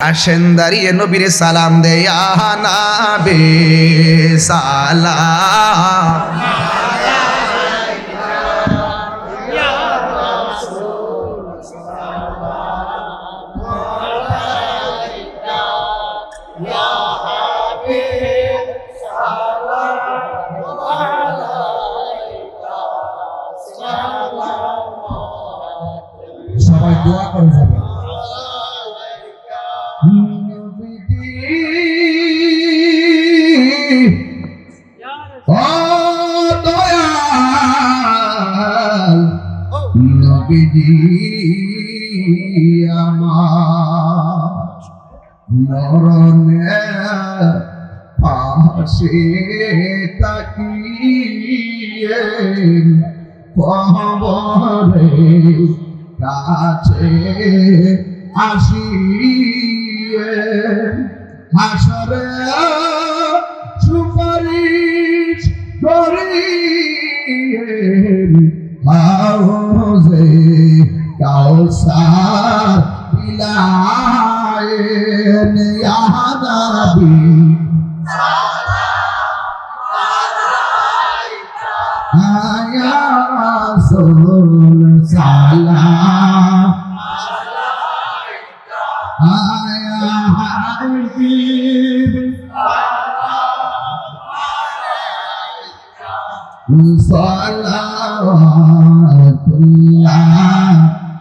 আসেন দাঁড়িয়ে নবীর সালাম দে নাবে সালাম। সবাই দোয়া করে যাবে নবীজি আমার মরণে পাশে তাকিয়ে কবরে কাছে আসিয়ে হাসরে কাউসার পিলায়েন ইয়া নবী আয়া রাসূল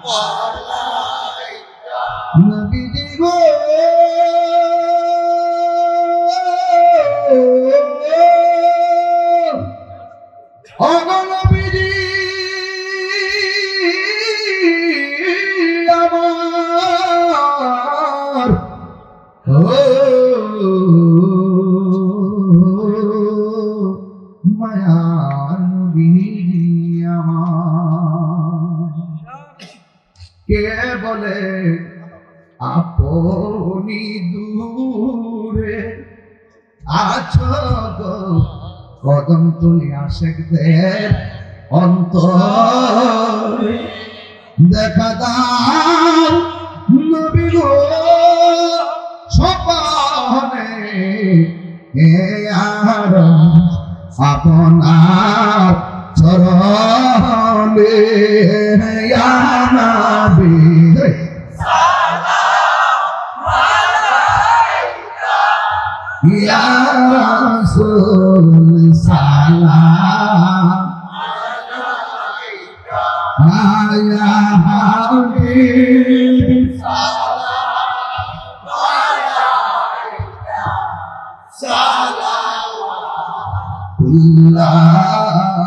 সালাম কে বলে? আপনি দূরে আছো কদম তুলি আশেকদের অন্তর দেখা দাও। নবী গো সপনে এ আর আপনার চরণে ইয়া নবী ইয়া রাসূল সালাম। আয়া হাবিব। কুল্লা আলাইকা আলাইকা আলিহি